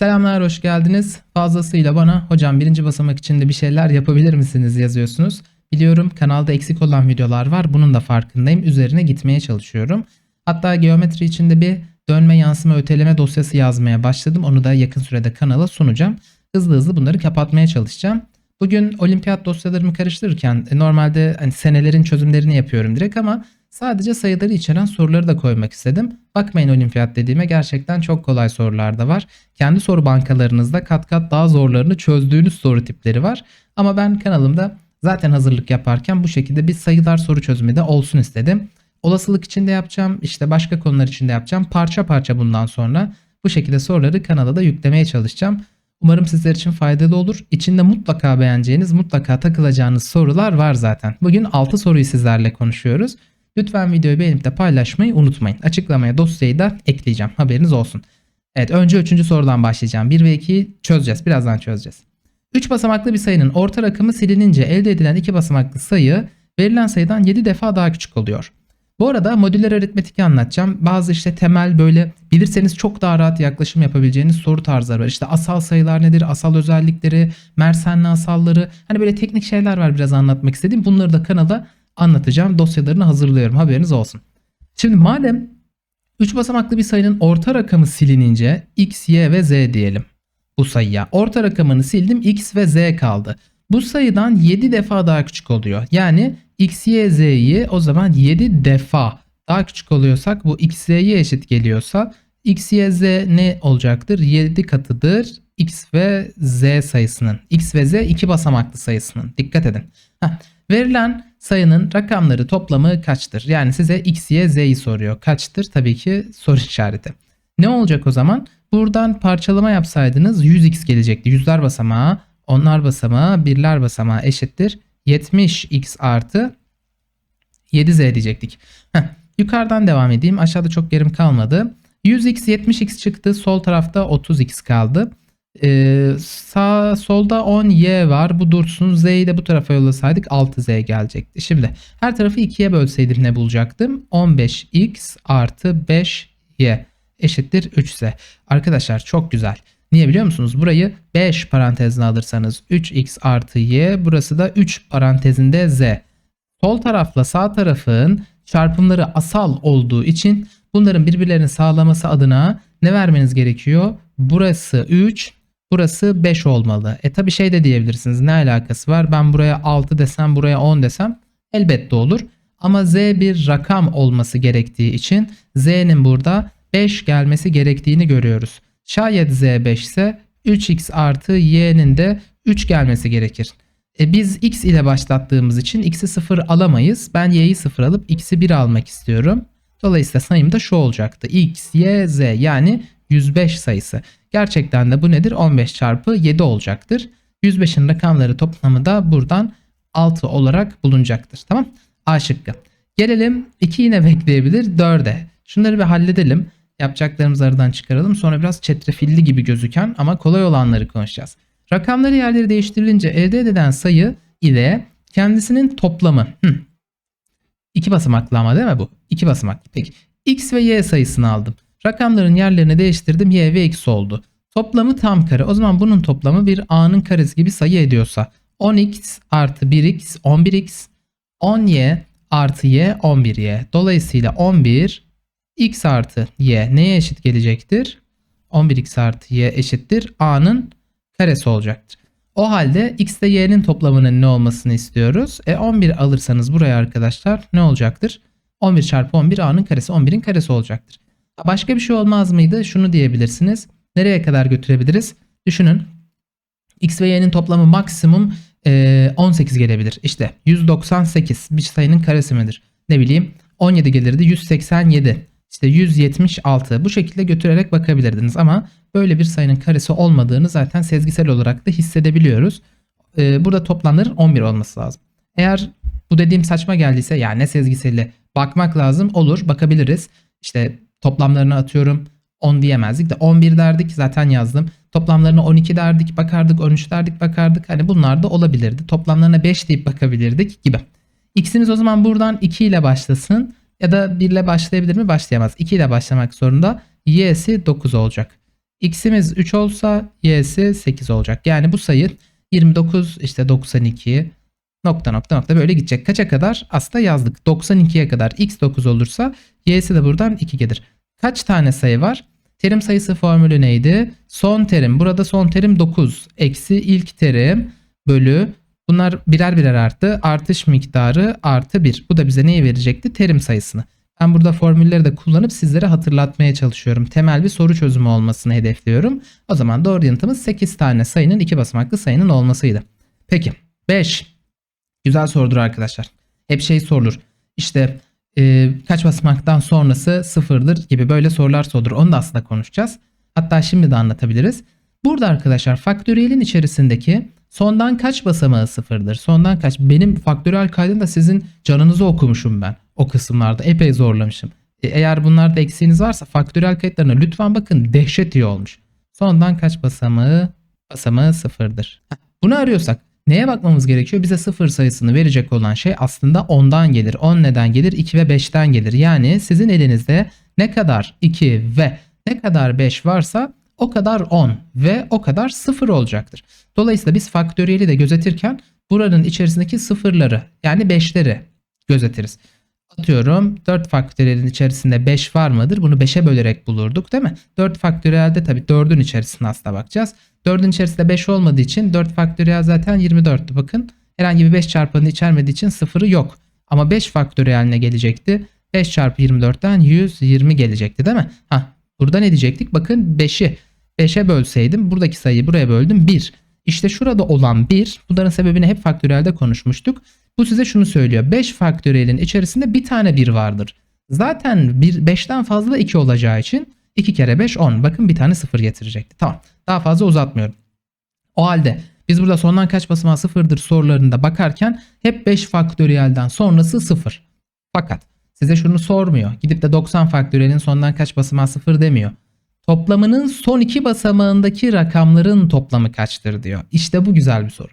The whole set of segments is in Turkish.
Selamlar, hoş geldiniz. Fazlasıyla bana hocam birinci basamak içinde bir şeyler yapabilir misiniz yazıyorsunuz. Biliyorum kanalda eksik olan videolar var. Bunun da farkındayım. Üzerine gitmeye çalışıyorum. Hatta geometri içinde bir dönme yansıma öteleme dosyası yazmaya başladım. Onu da yakın sürede kanala sunacağım. Hızlı hızlı bunları kapatmaya çalışacağım. Bugün olimpiyat dosyalarımı karıştırırken e, normalde hani senelerin çözümlerini yapıyorum direkt ama sadece sayıları içeren soruları da koymak istedim. Bakmayın olimpiyat dediğime gerçekten çok kolay sorular da var. Kendi soru bankalarınızda kat kat daha zorlarını çözdüğünüz soru tipleri var. Ama ben kanalımda zaten hazırlık yaparken bu şekilde bir sayılar soru çözümü de olsun istedim. Olasılık içinde yapacağım, işte başka konular içinde yapacağım. Parça parça bundan sonra bu şekilde soruları kanala da yüklemeye çalışacağım. Umarım sizler için faydalı olur. İçinde mutlaka beğeneceğiniz, mutlaka takılacağınız sorular var zaten. Bugün 6 soruyu sizlerle konuşuyoruz. Lütfen videoyu beğenip de paylaşmayı unutmayın. Açıklamaya dosyayı da ekleyeceğim. Haberiniz olsun. Evet önce 3. sorudan başlayacağım. 1 ve 2'yi çözeceğiz. Birazdan çözeceğiz. 3 basamaklı bir sayının orta rakamı silinince elde edilen 2 basamaklı sayı verilen sayıdan 7 defa daha küçük oluyor. Bu arada modüler aritmetiki anlatacağım. Bazı işte temel böyle bilirseniz çok daha rahat yaklaşım yapabileceğiniz soru tarzları var. İşte asal sayılar nedir, asal özellikleri, Mersenli asalları. Hani böyle teknik şeyler var biraz anlatmak istediğim. Bunları da kanalda anlatacağım. Dosyalarını hazırlıyorum haberiniz olsun. Şimdi madem 3 basamaklı bir sayının orta rakamı silinince x, y ve z diyelim bu sayıya. Orta rakamını sildim x ve z kaldı. Bu sayıdan 7 defa daha küçük oluyor. Yani x, y, z'yi o zaman 7 defa daha küçük oluyorsak bu x, y'ye eşit geliyorsa x, y, z ne olacaktır? 7 katıdır x ve z sayısının. x ve z iki basamaklı sayısının. Dikkat edin. Heh. Verilen sayının rakamları toplamı kaçtır? Yani size x, y, z'yi soruyor. Kaçtır? Tabii ki soru işareti. Ne olacak o zaman? Buradan parçalama yapsaydınız 100x gelecekti. Yüzler basamağı, onlar basamağı, birler basamağı eşittir. 70x artı 7z diyecektik. Heh, yukarıdan devam edeyim. Aşağıda çok yerim kalmadı. 100x 70x çıktı. Sol tarafta 30x kaldı. Ee, sağ solda 10y var. Bu dursun. Z'yi de bu tarafa yollasaydık 6z gelecekti. Şimdi her tarafı 2'ye bölseydim ne bulacaktım? 15x artı 5y eşittir 3z. Arkadaşlar çok güzel. Niye biliyor musunuz? Burayı 5 parantezine alırsanız 3x artı y. Burası da 3 parantezinde z. Sol tarafla sağ tarafın çarpımları asal olduğu için bunların birbirlerini sağlaması adına ne vermeniz gerekiyor? Burası 3, burası 5 olmalı. E tabi şey de diyebilirsiniz. Ne alakası var? Ben buraya 6 desem, buraya 10 desem elbette olur. Ama z bir rakam olması gerektiği için z'nin burada 5 gelmesi gerektiğini görüyoruz. Şayet z 5 ise 3x artı y'nin de 3 gelmesi gerekir. E biz x ile başlattığımız için x'i 0 alamayız. Ben y'yi 0 alıp x'i 1 almak istiyorum. Dolayısıyla sayım da şu olacaktı. x, y, z yani 105 sayısı. Gerçekten de bu nedir? 15 çarpı 7 olacaktır. 105'in rakamları toplamı da buradan 6 olarak bulunacaktır. Tamam? A şıkkı. Gelelim 2 yine bekleyebilir 4'e. Şunları bir halledelim. Yapacaklarımızı aradan çıkaralım. Sonra biraz çetrefilli gibi gözüken ama kolay olanları konuşacağız. Rakamları yerleri değiştirilince elde edilen sayı ile kendisinin toplamı. Hı. İki basamaklı ama değil mi bu? İki basamaklı. Peki. X ve Y sayısını aldım. Rakamların yerlerini değiştirdim. Y ve X oldu. Toplamı tam kare. O zaman bunun toplamı bir A'nın karesi gibi sayı ediyorsa 10x artı 1x 11x 10y artı y 11y. Dolayısıyla 11 x artı y neye eşit gelecektir? 11x artı y eşittir A'nın karesi olacaktır. O halde x ile y'nin toplamının ne olmasını istiyoruz? E 11 alırsanız buraya arkadaşlar ne olacaktır? 11 çarpı 11 a'nın karesi 11'in karesi olacaktır. Başka bir şey olmaz mıydı? Şunu diyebilirsiniz. Nereye kadar götürebiliriz? Düşünün. x ve y'nin toplamı maksimum e, 18 gelebilir. İşte 198 bir sayının karesi midir? Ne bileyim 17 gelirdi 187. İşte 176 bu şekilde götürerek bakabilirdiniz ama böyle bir sayının karesi olmadığını zaten sezgisel olarak da hissedebiliyoruz. Ee, burada toplamların 11 olması lazım. Eğer bu dediğim saçma geldiyse yani ne sezgiseli bakmak lazım olur bakabiliriz. İşte toplamlarını atıyorum 10 diyemezdik de 11 derdik zaten yazdım. Toplamlarına 12 derdik bakardık 13 derdik bakardık hani bunlar da olabilirdi. Toplamlarına 5 deyip bakabilirdik gibi. X'imiz o zaman buradan 2 ile başlasın ya da 1 ile başlayabilir mi? Başlayamaz. 2 ile başlamak zorunda. Y'si 9 olacak. x'imiz 3 olsa y'si 8 olacak. Yani bu sayı 29 işte 92 nokta nokta nokta böyle gidecek. Kaça kadar? Aslında yazdık. 92'ye kadar x 9 olursa y'si de buradan 2 gelir. Kaç tane sayı var? Terim sayısı formülü neydi? Son terim. Burada son terim 9. Eksi ilk terim bölü. Bunlar birer birer arttı. Artış miktarı artı 1. Bu da bize neyi verecekti? Terim sayısını. Ben burada formülleri de kullanıp sizlere hatırlatmaya çalışıyorum. Temel bir soru çözümü olmasını hedefliyorum. O zaman doğru yanıtımız 8 tane sayının 2 basamaklı sayının olmasıydı. Peki 5. Güzel sorudur arkadaşlar. Hep şey sorulur. İşte e, kaç basamaktan sonrası sıfırdır gibi böyle sorular sorulur. Onu da aslında konuşacağız. Hatta şimdi de anlatabiliriz. Burada arkadaşlar faktöriyelin içerisindeki sondan kaç basamağı sıfırdır? Sondan kaç? Benim faktöriyel kaydında sizin canınızı okumuşum ben o kısımlarda. Epey zorlamışım. E, eğer bunlarda eksiğiniz varsa faktöriyel kayıtlarına lütfen bakın dehşet iyi olmuş. Sondan kaç basamağı? Basamağı sıfırdır. Bunu arıyorsak neye bakmamız gerekiyor? Bize sıfır sayısını verecek olan şey aslında 10'dan gelir. 10 neden gelir? 2 ve 5'ten gelir. Yani sizin elinizde ne kadar 2 ve ne kadar 5 varsa o kadar 10 ve o kadar 0 olacaktır. Dolayısıyla biz faktöriyeli de gözetirken buranın içerisindeki sıfırları yani 5'leri gözetiriz. Atıyorum 4 faktöriyelin içerisinde 5 var mıdır? Bunu 5'e bölerek bulurduk değil mi? 4 faktöriyelde tabii 4'ün içerisine aslında bakacağız. 4'ün içerisinde 5 olmadığı için 4 faktöriyel zaten 24'tü bakın. Herhangi bir 5 çarpanı içermediği için sıfırı yok. Ama 5 faktöriyeline gelecekti. 5 çarpı 24'ten 120 gelecekti değil mi? Hah, burada ne diyecektik? Bakın 5'i 5'e bölseydim buradaki sayıyı buraya böldüm 1. İşte şurada olan 1 bunların sebebini hep faktöriyelde konuşmuştuk. Bu size şunu söylüyor. 5 faktöriyelin içerisinde bir tane 1 vardır. Zaten 1, 5'ten fazla 2 olacağı için 2 kere 5 10. Bakın bir tane 0 getirecekti. Tamam. Daha fazla uzatmıyorum. O halde biz burada sondan kaç basamağı sıfırdır sorularında bakarken hep 5 faktöriyelden sonrası 0. Fakat size şunu sormuyor. Gidip de 90 faktöriyelin sondan kaç basamağı 0 demiyor. Toplamının son iki basamağındaki rakamların toplamı kaçtır diyor. İşte bu güzel bir soru.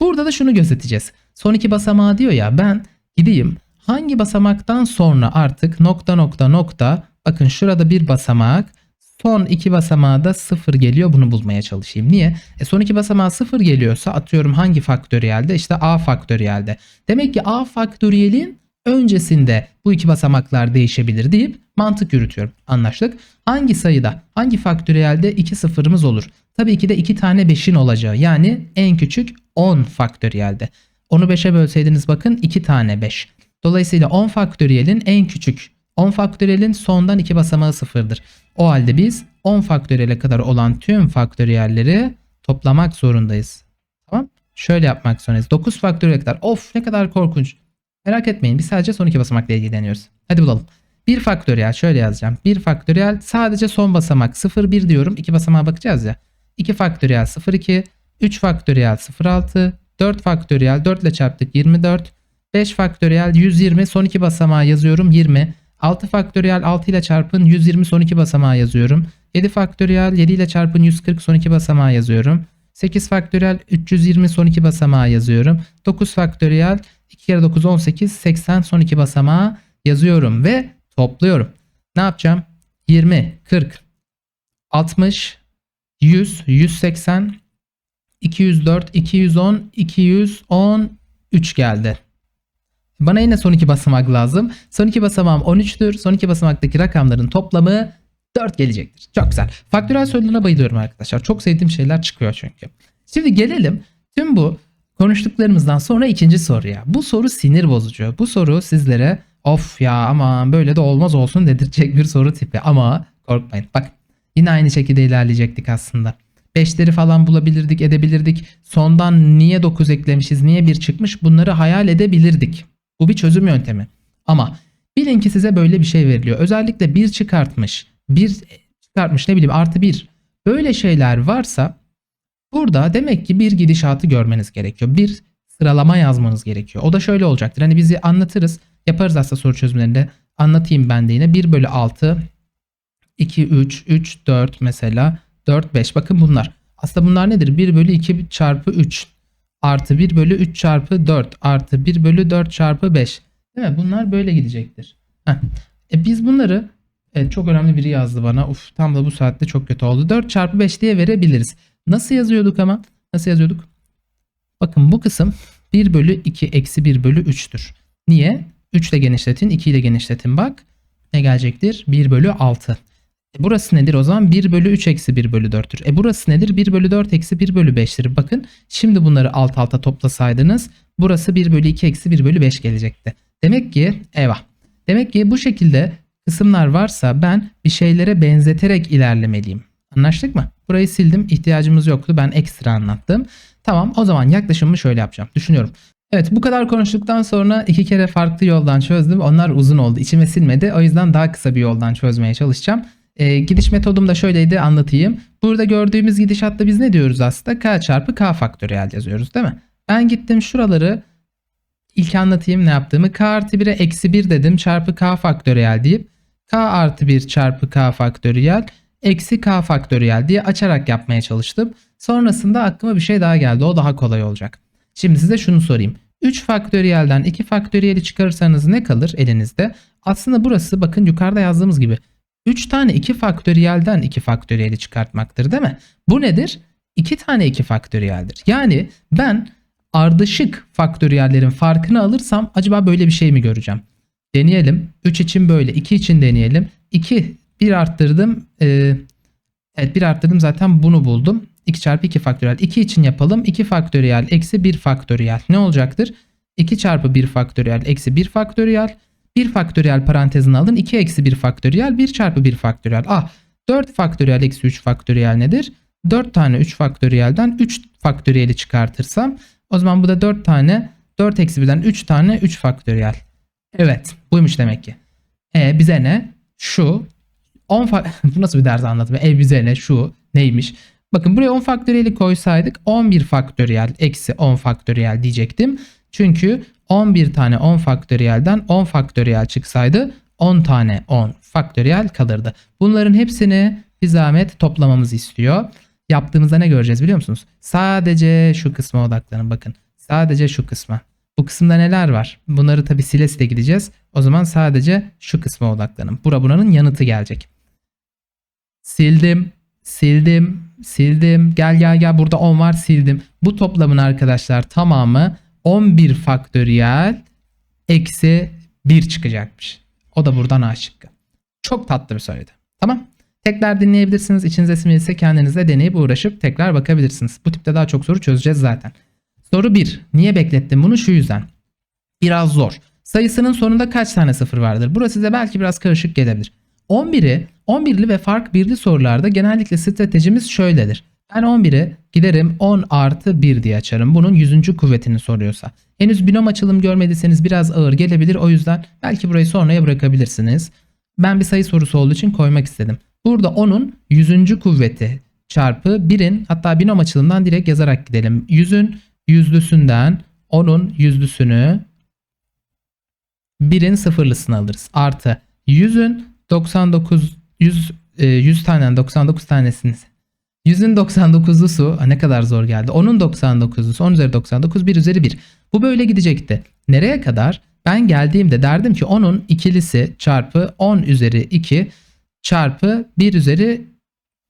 Burada da şunu gözeteceğiz. Son iki basamağı diyor ya ben gideyim hangi basamaktan sonra artık nokta nokta nokta bakın şurada bir basamak son iki basamağı da sıfır geliyor bunu bulmaya çalışayım. Niye? E son iki basamağı sıfır geliyorsa atıyorum hangi faktöriyelde işte a faktöriyelde. Demek ki a faktöriyelin öncesinde bu iki basamaklar değişebilir deyip mantık yürütüyorum. Anlaştık. Hangi sayıda hangi faktöriyelde iki sıfırımız olur? Tabii ki de iki tane 5'in olacağı yani en küçük 10 faktöriyelde. Onu 5'e bölseydiniz bakın 2 tane 5. Dolayısıyla 10 faktöriyelin en küçük 10 faktöriyelin sondan 2 basamağı sıfırdır. O halde biz 10 faktöriyele kadar olan tüm faktöriyelleri toplamak zorundayız. Tamam? Şöyle yapmak zorundayız. 9 faktöriyel kadar. Of ne kadar korkunç. Merak etmeyin biz sadece son iki basamakla ilgileniyoruz. Hadi bulalım. 1 faktöriyel şöyle yazacağım. 1 faktöriyel sadece son basamak 0 1 diyorum. 2 basamağa bakacağız ya. 2 faktöriyel 0 2, 3 faktöriyel 0 6, 4 faktöriyel 4 ile çarptık 24, 5 faktöriyel 120 son iki basamağı yazıyorum 20. 6 faktöriyel 6 ile çarpın 120 son iki basamağı yazıyorum. 7 faktöriyel 7 ile çarpın 140 son iki basamağı yazıyorum. 8 faktöriyel 320 son iki basamağı yazıyorum. 9 faktöriyel 2 kere 9 18 80 son iki basamağı yazıyorum ve topluyorum. Ne yapacağım? 20, 40, 60, 100, 180, 204, 210, 213 geldi. Bana yine son iki basamak lazım. Son iki basamağım 13'tür. Son iki basamaktaki rakamların toplamı 4 gelecektir. Çok güzel. Faktörel sorularına bayılıyorum arkadaşlar. Çok sevdiğim şeyler çıkıyor çünkü. Şimdi gelelim tüm bu konuştuklarımızdan sonra ikinci soruya. Bu soru sinir bozucu. Bu soru sizlere of ya aman böyle de olmaz olsun dedirtecek bir soru tipi. Ama korkmayın. Bak yine aynı şekilde ilerleyecektik aslında. 5'leri falan bulabilirdik edebilirdik. Sondan niye 9 eklemişiz niye 1 çıkmış bunları hayal edebilirdik. Bu bir çözüm yöntemi. Ama bilin ki size böyle bir şey veriliyor. Özellikle 1 çıkartmış, 1 çıkartmış ne bileyim artı 1. Böyle şeyler varsa burada demek ki bir gidişatı görmeniz gerekiyor. Bir sıralama yazmanız gerekiyor. O da şöyle olacaktır. Hani bizi anlatırız. Yaparız aslında soru çözümlerinde. Anlatayım ben de yine. 1 bölü 6, 2, 3, 3, 4 mesela. 4, 5. Bakın bunlar. Aslında bunlar nedir? 1 bölü 2 çarpı 3 artı 1 bölü 3 çarpı 4 artı 1 bölü 4 çarpı 5. Değil mi? Bunlar böyle gidecektir. E biz bunları Evet çok önemli biri yazdı bana. Uf tam da bu saatte çok kötü oldu. 4 çarpı 5 diye verebiliriz. Nasıl yazıyorduk ama? Nasıl yazıyorduk? Bakın bu kısım 1 bölü 2 eksi 1 bölü 3'tür. Niye? 3 ile genişletin 2 ile genişletin bak. Ne gelecektir? 1 bölü 6. E burası nedir o zaman? 1 bölü 3 eksi 1 bölü 4'tür. E burası nedir? 1 bölü 4 eksi 1 bölü 5'tir. Bakın şimdi bunları alt alta toplasaydınız burası 1 bölü 2 eksi 1 bölü 5 gelecekti. Demek ki eyvah. Demek ki bu şekilde kısımlar varsa ben bir şeylere benzeterek ilerlemeliyim. Anlaştık mı? Burayı sildim. ihtiyacımız yoktu. Ben ekstra anlattım. Tamam o zaman yaklaşımımı şöyle yapacağım. Düşünüyorum. Evet bu kadar konuştuktan sonra iki kere farklı yoldan çözdüm. Onlar uzun oldu. İçime sinmedi. O yüzden daha kısa bir yoldan çözmeye çalışacağım. Ee, gidiş metodum da şöyleydi anlatayım. Burada gördüğümüz gidişatta biz ne diyoruz aslında? K çarpı K faktöriyel yazıyoruz değil mi? Ben gittim şuraları ilk anlatayım ne yaptığımı. K artı 1'e eksi 1 dedim çarpı K faktöriyel deyip K artı 1 çarpı K faktöriyel eksi K faktöriyel diye açarak yapmaya çalıştım. Sonrasında aklıma bir şey daha geldi. O daha kolay olacak. Şimdi size şunu sorayım. 3 faktöriyelden 2 faktöriyeli çıkarırsanız ne kalır elinizde? Aslında burası bakın yukarıda yazdığımız gibi 3 tane 2 faktöriyelden 2 faktöriyeli çıkartmaktır değil mi? Bu nedir? 2 tane 2 faktöriyeldir. Yani ben ardışık faktöriyellerin farkını alırsam acaba böyle bir şey mi göreceğim? Deneyelim. 3 için böyle, 2 için deneyelim. 2 1 arttırdım. Ee, evet 1 arttırdım zaten bunu buldum. 2 çarpı 2 faktöriyel. 2 için yapalım. 2 faktöriyel eksi 1 faktöriyel. Ne olacaktır? 2 çarpı 1 faktöriyel eksi 1 faktöriyel. 1 faktöriyel parantezine alın. 2 eksi 1 faktöriyel 1 çarpı 1 faktöriyel. Ah 4 faktöriyel eksi 3 faktöriyel nedir? 4 tane 3 faktöriyelden 3 faktöriyeli çıkartırsam o zaman bu da 4 tane 4 eksi 1'den 3 tane 3 faktöriyel. Evet buymuş demek ki. E bize ne? Şu 10 fa- bu nasıl bir ders anlatımı? E bize ne? Şu neymiş? Bakın buraya 10 faktöriyeli koysaydık 11 faktöriyel eksi 10 faktöriyel diyecektim. Çünkü 11 tane 10 faktöriyelden 10 faktöriyel çıksaydı 10 tane 10 faktöriyel kalırdı. Bunların hepsini bir zahmet toplamamızı istiyor. Yaptığımızda ne göreceğiz biliyor musunuz? Sadece şu kısma odaklanın bakın. Sadece şu kısma. Bu kısımda neler var? Bunları tabi sile sile gideceğiz. O zaman sadece şu kısma odaklanın. Bura buranın yanıtı gelecek. Sildim, sildim, sildim. Gel gel gel burada 10 var sildim. Bu toplamın arkadaşlar tamamı 11 faktöriyel eksi 1 çıkacakmış. O da buradan A. Çok tatlı bir soruydu. Tamam. Tekrar dinleyebilirsiniz. İçinize sinirse kendinize deneyip uğraşıp tekrar bakabilirsiniz. Bu tipte daha çok soru çözeceğiz zaten. Soru 1. Niye beklettim bunu? Şu yüzden. Biraz zor. Sayısının sonunda kaç tane sıfır vardır? Burası size belki biraz karışık gelebilir. 11'i 11'li ve fark birli sorularda genellikle stratejimiz şöyledir. Ben 11'i giderim 10 artı 1 diye açarım. Bunun 100. kuvvetini soruyorsa. Henüz binom açılım görmediyseniz biraz ağır gelebilir. O yüzden belki burayı sonraya bırakabilirsiniz. Ben bir sayı sorusu olduğu için koymak istedim. Burada 10'un 100. kuvveti çarpı 1'in hatta binom açılımdan direkt yazarak gidelim. 100'ün yüzlüsünden 10'un yüzlüsünü 1'in sıfırlısını alırız. Artı 100'ün 99 100 100 tane 99 tanesini 100'ün 99'lusu ne kadar zor geldi. Onun 99'lusu 10 üzeri 99 1 üzeri 1. Bu böyle gidecekti. Nereye kadar? Ben geldiğimde derdim ki 10'un ikilisi çarpı 10 üzeri 2 çarpı 1 üzeri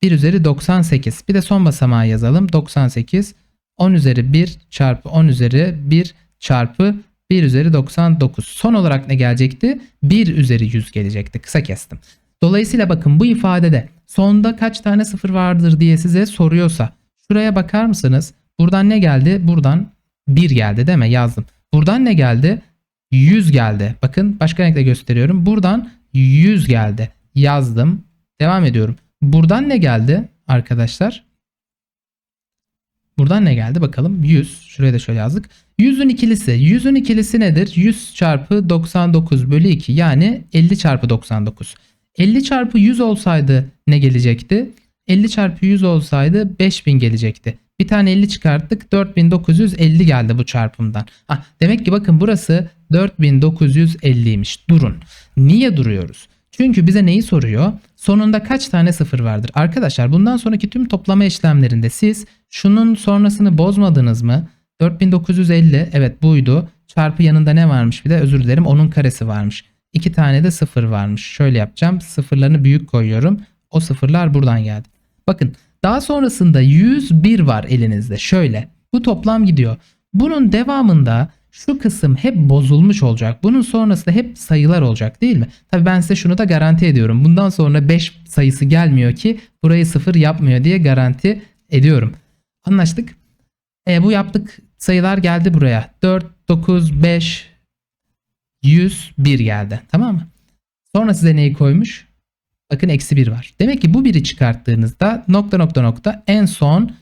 1 üzeri 98. Bir de son basamağı yazalım. 98 10 üzeri 1 çarpı 10 üzeri 1 çarpı 1 üzeri 99. Son olarak ne gelecekti? 1 üzeri 100 gelecekti. Kısa kestim. Dolayısıyla bakın bu ifadede sonda kaç tane sıfır vardır diye size soruyorsa şuraya bakar mısınız? Buradan ne geldi? Buradan 1 geldi değil mi? Yazdım. Buradan ne geldi? 100 geldi. Bakın başka renkle gösteriyorum. Buradan 100 geldi. Yazdım. Devam ediyorum. Buradan ne geldi arkadaşlar? Buradan ne geldi bakalım. 100. Şuraya da şöyle yazdık. 100'ün ikilisi. 100'ün ikilisi nedir? 100 çarpı 99 bölü 2 yani 50 çarpı 99. 50 çarpı 100 olsaydı ne gelecekti? 50 çarpı 100 olsaydı 5000 gelecekti. Bir tane 50 çıkarttık 4950 geldi bu çarpımdan. Ha, demek ki bakın burası 4950'ymiş. Durun. Niye duruyoruz? Çünkü bize neyi soruyor? Sonunda kaç tane sıfır vardır? Arkadaşlar bundan sonraki tüm toplama işlemlerinde siz şunun sonrasını bozmadınız mı? 4950 evet buydu. Çarpı yanında ne varmış bir de özür dilerim onun karesi varmış. 2 tane de sıfır varmış. Şöyle yapacağım. Sıfırlarını büyük koyuyorum. O sıfırlar buradan geldi. Bakın daha sonrasında 101 var elinizde. Şöyle. Bu toplam gidiyor. Bunun devamında şu kısım hep bozulmuş olacak. Bunun sonrasında hep sayılar olacak değil mi? Tabii ben size şunu da garanti ediyorum. Bundan sonra 5 sayısı gelmiyor ki burayı sıfır yapmıyor diye garanti ediyorum. Anlaştık. E, bu yaptık sayılar geldi buraya. 4, 9, 5, 101 geldi. Tamam mı? Sonra size neyi koymuş? Bakın eksi 1 var. Demek ki bu biri çıkarttığınızda nokta nokta nokta en son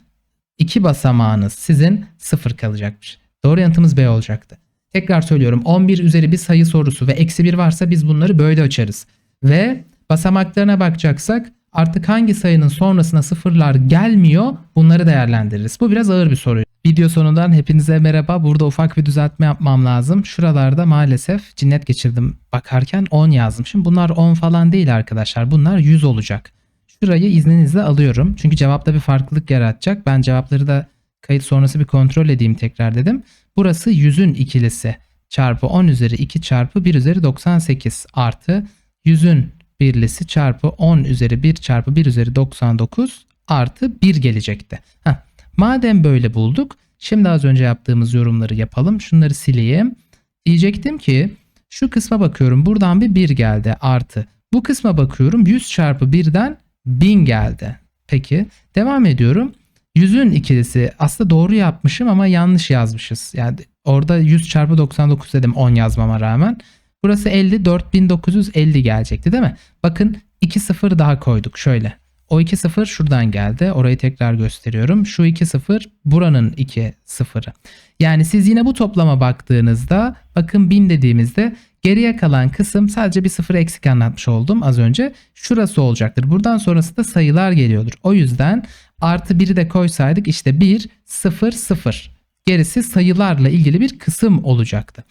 iki basamağınız sizin 0 kalacakmış. Doğru yanıtımız B olacaktı. Tekrar söylüyorum 11 üzeri bir sayı sorusu ve eksi 1 varsa biz bunları böyle açarız. Ve basamaklarına bakacaksak artık hangi sayının sonrasına sıfırlar gelmiyor bunları değerlendiririz. Bu biraz ağır bir soru. Video sonundan hepinize merhaba. Burada ufak bir düzeltme yapmam lazım. Şuralarda maalesef cinnet geçirdim bakarken 10 yazmışım. Bunlar 10 falan değil arkadaşlar. Bunlar 100 olacak. Şurayı izninizle alıyorum. Çünkü cevapta bir farklılık yaratacak. Ben cevapları da kayıt sonrası bir kontrol edeyim tekrar dedim. Burası 100'ün ikilisi çarpı 10 üzeri 2 çarpı 1 üzeri 98 artı 100'ün birlisi çarpı 10 üzeri 1 çarpı 1 üzeri 99 artı 1 gelecekti. Heh. Madem böyle bulduk şimdi az önce yaptığımız yorumları yapalım. Şunları sileyim. Diyecektim ki şu kısma bakıyorum buradan bir 1 geldi artı. Bu kısma bakıyorum 100 çarpı 1'den 1000 geldi. Peki devam ediyorum. 100'ün ikilisi aslında doğru yapmışım ama yanlış yazmışız. Yani orada 100 çarpı 99 dedim 10 yazmama rağmen. Burası 50 4950 gelecekti değil mi? Bakın 2 sıfır daha koyduk şöyle. O 2 sıfır şuradan geldi. Orayı tekrar gösteriyorum. Şu 2 sıfır buranın 2 sıfırı. Yani siz yine bu toplama baktığınızda bakın 1000 dediğimizde geriye kalan kısım sadece bir sıfır eksik anlatmış oldum az önce. Şurası olacaktır. Buradan sonrası da sayılar geliyordur. O yüzden artı 1'i de koysaydık işte 1 0 0. Gerisi sayılarla ilgili bir kısım olacaktı.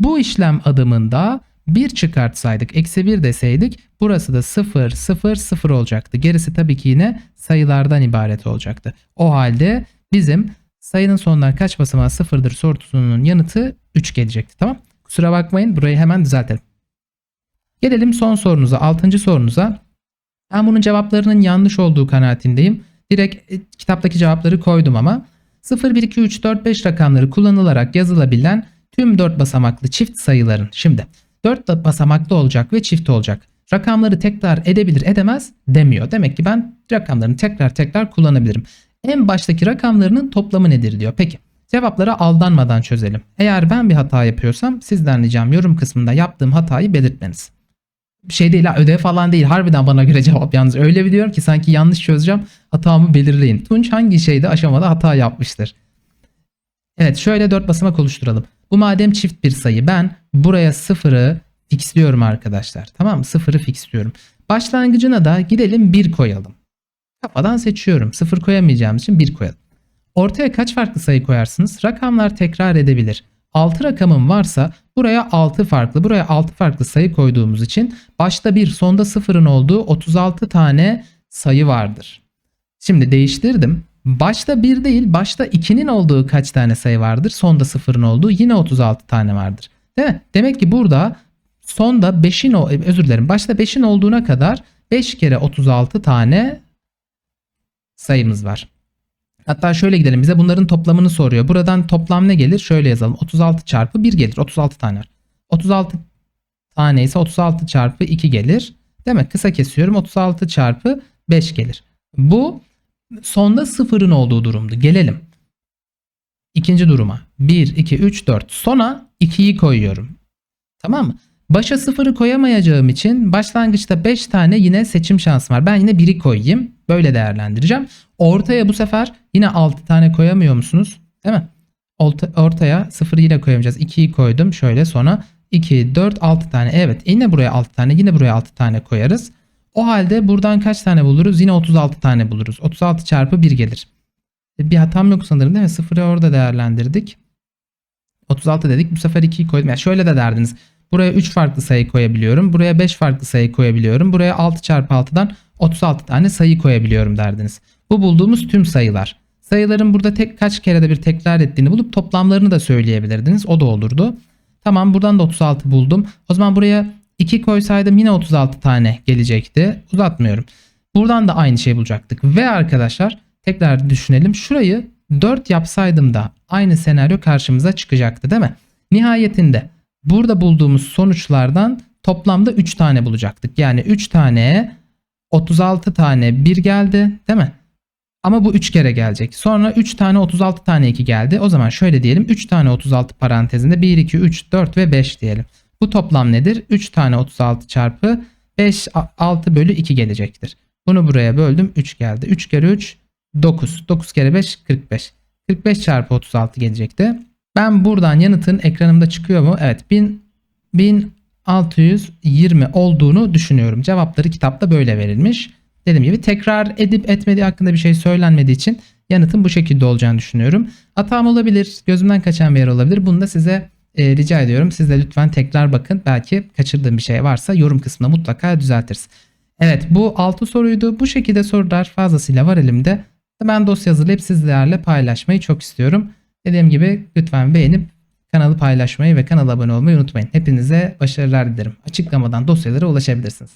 Bu işlem adımında 1 çıkartsaydık eksi 1 deseydik burası da 0 0 0 olacaktı. Gerisi tabii ki yine sayılardan ibaret olacaktı. O halde bizim sayının sonundan kaç basamağı sıfırdır sorusunun yanıtı 3 gelecekti tamam. Kusura bakmayın burayı hemen düzeltelim. Gelelim son sorunuza 6. sorunuza. Ben bunun cevaplarının yanlış olduğu kanaatindeyim. Direkt e, kitaptaki cevapları koydum ama 0, 1, 2, 3, 4, 5 rakamları kullanılarak yazılabilen tüm 4 basamaklı çift sayıların şimdi 4 basamaklı olacak ve çift olacak. Rakamları tekrar edebilir edemez demiyor. Demek ki ben rakamlarını tekrar tekrar kullanabilirim. En baştaki rakamlarının toplamı nedir diyor. Peki cevaplara aldanmadan çözelim. Eğer ben bir hata yapıyorsam sizden ricam yorum kısmında yaptığım hatayı belirtmeniz. Bir şey değil ha ödev falan değil harbiden bana göre cevap yalnız. Öyle biliyorum ki sanki yanlış çözeceğim hatamı belirleyin. Tunç hangi şeyde aşamada hata yapmıştır? Evet şöyle 4 basamak oluşturalım. Bu madem çift bir sayı ben buraya sıfırı fixliyorum arkadaşlar. Tamam mı? Sıfırı fixliyorum. Başlangıcına da gidelim 1 koyalım. Kafadan seçiyorum. Sıfır koyamayacağım için 1 koyalım. Ortaya kaç farklı sayı koyarsınız? Rakamlar tekrar edebilir. 6 rakamım varsa buraya 6 farklı, buraya 6 farklı sayı koyduğumuz için başta 1, sonda 0'ın olduğu 36 tane sayı vardır. Şimdi değiştirdim. Başta 1 değil, başta 2'nin olduğu kaç tane sayı vardır? Sonda 0'ın olduğu yine 36 tane vardır. Değil mi? Demek ki burada sonda 5'in özür dilerim. Başta 5'in olduğuna kadar 5 kere 36 tane sayımız var. Hatta şöyle gidelim bize bunların toplamını soruyor. Buradan toplam ne gelir? Şöyle yazalım. 36 çarpı 1 gelir. 36 tane var. 36 tane ise 36 çarpı 2 gelir. Değil mi? Kısa kesiyorum. 36 çarpı 5 gelir. Bu sonda sıfırın olduğu durumdu. Gelelim. İkinci duruma. 1, 2, 3, 4. Sona 2'yi koyuyorum. Tamam mı? Başa sıfırı koyamayacağım için başlangıçta 5 tane yine seçim şansım var. Ben yine 1'i koyayım. Böyle değerlendireceğim. Ortaya bu sefer yine 6 tane koyamıyor musunuz? Değil mi? Ortaya 0'ı yine koyamayacağız. 2'yi koydum. Şöyle sonra 2, 4, 6 tane. Evet yine buraya 6 tane yine buraya 6 tane koyarız. O halde buradan kaç tane buluruz? Yine 36 tane buluruz. 36 çarpı 1 gelir. E, bir hatam yok sanırım değil mi? 0'ı orada değerlendirdik. 36 dedik. Bu sefer 2'yi koydum. Yani şöyle de derdiniz. Buraya 3 farklı sayı koyabiliyorum. Buraya 5 farklı sayı koyabiliyorum. Buraya 6 çarpı 6'dan 36 tane sayı koyabiliyorum derdiniz. Bu bulduğumuz tüm sayılar. Sayıların burada tek kaç kere de bir tekrar ettiğini bulup toplamlarını da söyleyebilirdiniz. O da olurdu. Tamam buradan da 36 buldum. O zaman buraya 2 koysaydım yine 36 tane gelecekti. Uzatmıyorum. Buradan da aynı şey bulacaktık. Ve arkadaşlar tekrar düşünelim. Şurayı 4 yapsaydım da aynı senaryo karşımıza çıkacaktı değil mi? Nihayetinde burada bulduğumuz sonuçlardan toplamda 3 tane bulacaktık. Yani 3 taneye 36 tane 1 geldi değil mi? Ama bu 3 kere gelecek. Sonra 3 tane 36 tane 2 geldi. O zaman şöyle diyelim. 3 tane 36 parantezinde 1, 2, 3, 4 ve 5 diyelim. Bu toplam nedir? 3 tane 36 çarpı 5, 6 bölü 2 gelecektir. Bunu buraya böldüm. 3 geldi. 3 kere 3 9. 9 kere 5 45. 45 çarpı 36 gelecekti. Ben buradan yanıtın ekranımda çıkıyor mu? Evet 1000, 1620 olduğunu düşünüyorum. Cevapları kitapta böyle verilmiş. Dediğim gibi tekrar edip etmediği hakkında bir şey söylenmediği için yanıtın bu şekilde olacağını düşünüyorum. Hatam olabilir, gözümden kaçan bir yer olabilir. Bunu da size e, rica ediyorum. Siz de lütfen tekrar bakın. Belki kaçırdığım bir şey varsa yorum kısmında mutlaka düzeltiriz. Evet bu 6 soruydu. Bu şekilde sorular fazlasıyla var elimde. Ben dosya hazırlayıp sizlerle paylaşmayı çok istiyorum. Dediğim gibi lütfen beğenip kanalı paylaşmayı ve kanala abone olmayı unutmayın. Hepinize başarılar dilerim. Açıklamadan dosyalara ulaşabilirsiniz.